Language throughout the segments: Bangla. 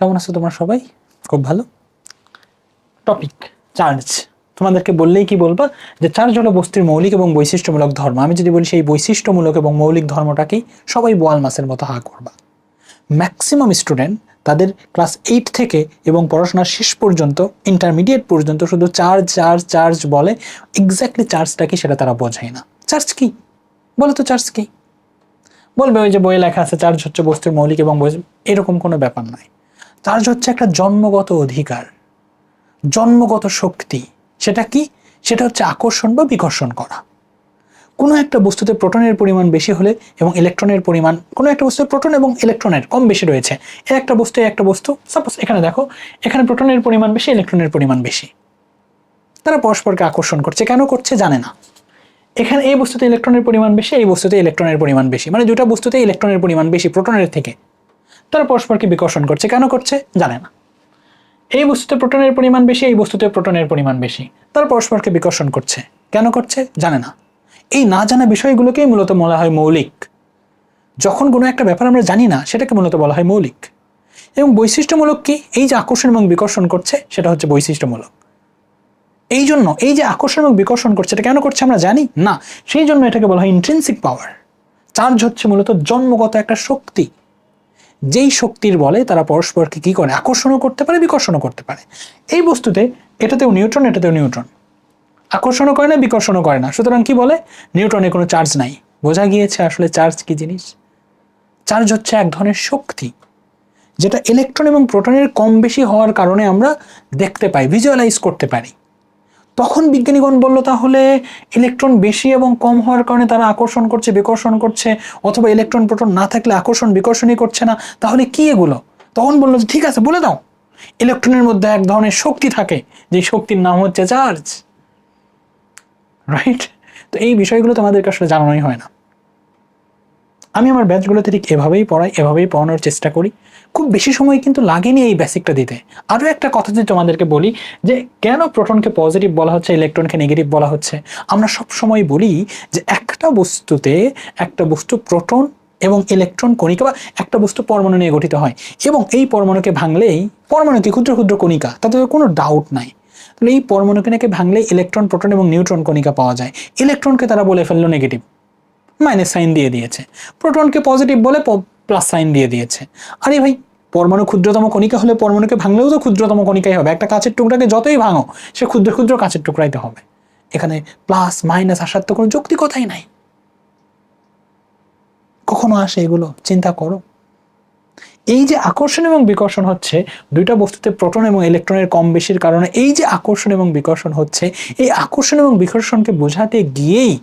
কেমন আছো তোমরা সবাই? খুব ভালো? টপিক চার্জ তোমাদেরকে বললেই কি বলবা? যে চার্জ হলো বস্তুর মৌলিক এবং বৈশিষ্ট্যমূলক ধর্ম। আমি যদি বলি সেই বৈশিষ্ট্যমূলক এবং মৌলিক ধর্মটাকেই সবাই বোয়াল মাসের মতো হা করবা। ম্যাক্সিমাম স্টুডেন্ট তাদের ক্লাস এইট থেকে এবং পড়াশোনার শেষ পর্যন্ত ইন্টারমিডিয়েট পর্যন্ত শুধু চার্জ চার্জ চার্জ বলে এক্স্যাক্টলি চার্জটা কি সেটা তারা বোঝায় না। চার্জ কি? বলো তো চার্জ কি? বলবে ওই যে বইয়ে লেখা আছে চার্জ হচ্ছে বস্তুর মৌলিক এবং এরকম কোনো ব্যাপার নয়। চার্জ হচ্ছে একটা জন্মগত অধিকার, জন্মগত শক্তি, সেটা কি? সেটা হচ্ছে আকর্ষণ বা বিকর্ষণ করা। কোনো একটা বস্তুতে প্রোটনের পরিমাণ বেশি হলে এবং ইলেকট্রনের পরিমাণ, কোনো একটা বস্তুতে প্রোটন এবং ইলেকট্রনের কম বেশি রয়েছে। এ একটা বস্তু একটা বস্তু সাপোজ এখানে দেখো, এখানে প্রোটনের পরিমাণ বেশি, ইলেকট্রনের পরিমাণ বেশি। তারা পরস্পরকে আকর্ষণ করছে, কেন করছে জানে না। এখানে এই বস্তুতে ইলেকট্রনের পরিমাণ বেশি, এই বস্তুতে ইলেকট্রনের পরিমাণ বেশি। মানে দুটা বস্তুতে ইলেকট্রনের পরিমাণ বেশি, প্রোটনের থেকে। তারা পরস্পরকে বিকর্ষণ করছে, কেন করছে? জানে না। এই বস্তুতে প্রোটনের পরিমাণ বেশি, এই বস্তুতে প্রোটনের পরিমাণ বেশি। তারা পরস্পরকে বিকর্ষণ করছে, কেন করছে? জানে না। এই না জানা বিষয়গুলোকেই মূলত বলা হয় মৌলিক। যখন কোনো একটা ব্যাপার আমরা জানি না, সেটাকে মূলত বলা হয় মৌলিক। এবং বৈশিষ্ট্যমূলক কি? এই যে আকর্ষণ এবং বিকর্ষণ করছে, সেটা হচ্ছে বৈশিষ্ট্যমূলক। এই জন্য, এই যে আকর্ষণ এবং বিকর্ষণ করছে, এটা কেন করছে আমরা জানি? না, সেই জন্য এটাকে বলা হয় ইন্ট্রেন্সিক পাওয়ার চার্জ হচ্ছে মূলত জন্মগত একটা শক্তি। যেই শক্তির বলে তারা পরস্পরকে কি করে? আকর্ষণও করতে পারে, বিকর্ষণও করতে পারে। এই বস্তুতে এটাতেও নিউট্রন এটাতেও নিউট্রন। আকর্ষণও করে না, বিকর্ষণও করে না। সুতরাং কি বলে? নিউট্রনে কোনো চার্জ নাই। বোঝা গিয়েছে আসলে চার্জ কি জিনিস? চার্জ হচ্ছে এক ধরনের শক্তি, যেটা ইলেকট্রন এবং প্রোটনের কম বেশি হওয়ার কারণে আমরা দেখতে পাই ভিজুয়ালাইজ করতে পারি। তখন বিজ্ঞানীগণ বলল, তাহলে ইলেকট্রন বেশি এবং কম হওয়ার কারণে তারা আকর্ষণ করছে, বিকর্ষণ করছে, অথবা ইলেকট্রন প্রোটন না থাকলে আকর্ষণ, বিকর্ষণই করছে না। তাহলে কি এগুলো? তখন বলল যে, ঠিক আছে, বলে দাও। ইলেকট্রনের মধ্যে এক ধরনের শক্তি থাকে যে শক্তির নাম হচ্ছে চার্জ। রাইট তো এই বিষয়গুলো তোমাদেরকে আসলে জানানোই হয় না। আমি আমার ব্যাচগুলোতে ঠিক এভাবেই পড়াই, এভাবেই পড়ানোর চেষ্টা করি। খুব বেশি সময় কিন্তু লাগেনি এই বেসিকটা দিতে। আরও একটা কথা যদি তোমাদেরকে বলি, যে কেন প্রোটনকে পজিটিভ বলা হচ্ছে ইলেকট্রনকে নেগেটিভ বলা হচ্ছে? আমরা সব সময় বলি যে একটা বস্তুতে একটা বস্তু প্রোটন এবং ইলেকট্রন কণিকা বা একটা বস্তু পরমাণু নিয়ে গঠিত হয় এবং এই পরমাণুকে ভাঙলেই পরমাণু কি ক্ষুদ্র ক্ষুদ্র কণিকা, তাতে কোনো ডাউট নাই। তাহলে এই পরমাণুকে নাকি ভাঙলেই ইলেকট্রন প্রোটন এবং নিউট্রন কণিকা পাওয়া যায়। ইলেকট্রনকে তারা বলে ফেলল নেগেটিভ মাইনাস সাইন দিয়ে দিয়েছে। প্রোটনকে পজিটিভ বলে প্লাস সাইন দিয়ে দিয়েছে। আরে ভাই, পরমাণু ক্ষুদ্রতম কণিকা হলে পরমাণুকে ভাঙলেও তো ক্ষুদ্রতম কণিকাই হবে। একটা কাঁচের টুকরাকে যতই ভাঙো, সে ক্ষুদ্র ক্ষুদ্র কাঁচের টুকরাইতে হবে। এখানে প্লাস মাইনাস আসার তো কোনো যৌক্তিকতাই নাই। কখনো আসে এগুলো? চিন্তা করো। এই যে আকর্ষণ এবং বিকর্ষণ হচ্ছে, দুইটা বস্তুতে প্রোটন এবং ইলেকট্রনের কম বেশির কারণে এই যে আকর্ষণ এবং বিকর্ষণ হচ্ছে, এই আকর্ষণ এবং বিকর্ষণকে বোঝাতে গিয়েই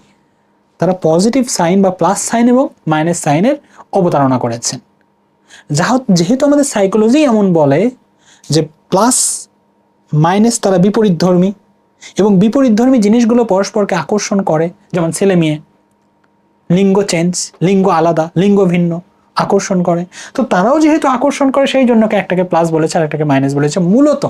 তারা পজিটিভ সাইন বা প্লাস সাইন এবং মাইনাস সাইনের অবতারণা করেছেন। যা যেহেতু আমাদের সাইকোলজি এমন বলে যে প্লাস মাইনাস তারা বিপরীত ধর্মী এবং বিপরীত ধর্মী জিনিসগুলো পরস্পরকে আকর্ষণ করে, যেমন ছেলে মেয়ে লিঙ্গ চেঞ্জ লিঙ্গ আলাদা, লিঙ্গ ভিন্ন। আকর্ষণ করে। তো তারাও যেহেতু আকর্ষণ করে, সেই জন্য একটাকে প্লাস বলেছে আর একটাকে মাইনাস বলেছে। মূলত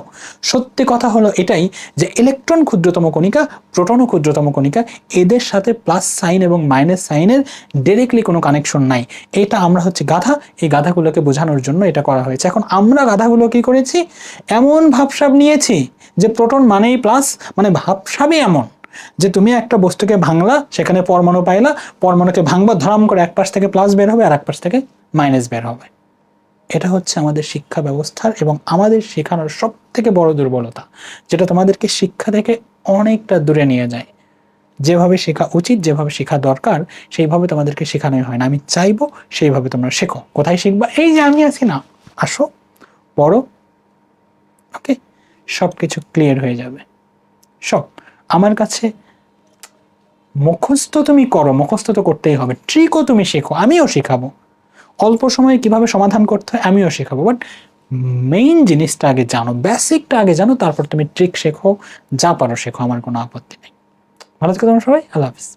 সত্যি কথা হলো এটাই যে ইলেকট্রন ক্ষুদ্রতম কণিকা প্রোটনও ক্ষুদ্রতম কণিকা, এদের সাথে প্লাস সাইন এবং মাইনাস সাইনের ডিরেক্টলি কোনো কানেকশন নাই। এটা আমরা হচ্ছে গাধা। এই গাধাগুলোকে বোঝানোর জন্য এটা করা হয়েছে। এখন আমরা গাধাগুলো কি করেছি? এমন ভাবসাব নিয়েছি যে প্রোটন মানেই প্লাস মানে ভাবসাবই এমন। যে তুমি একটা বস্তুকে ভাঙলা, সেখানে পরমাণু পাইলা, পরমাণুকে ভাঙবা, ধরাম করে এক পাশ থেকে প্লাস বের হবে আর এক পাশ থেকে মাইনাস বের হবে। এটা হচ্ছে আমাদের শিক্ষা ব্যবস্থার এবং আমাদের শেখানোর সব থেকে বড় দুর্বলতা, যেটা তোমাদেরকে শিক্ষা থেকে অনেকটা দূরে নিয়ে যায়। যেভাবে শেখা উচিত, যেভাবে শেখা দরকার, সেইভাবে তোমাদেরকে শেখানোই হয় না। আমি চাইব সেইভাবে তোমরা শেখো। কোথায় শিখবা? এই যে আমি আছি না। আসো, পড়ো ওকে সব কিছু ক্লিয়ার হয়ে যাবে। সব। আমার কাছে মুখস্থ তুমি করো, মুখস্থ তো করতেই হবে। ট্রিকও তুমি শেখো, আমিও শেখাবো। অল্প সময়ে কীভাবে সমাধান করতে হয়, আমিও শেখাবো। বাট মেইন জিনিসটা আগে জানো বেসিকটা আগে জানো, তারপর তুমি ট্রিক শেখো, যা পারো শেখো, আমার কোনো আপত্তি নেই। ভালো থেকো তোমার সবাই, আল্লাহ হাফিজ।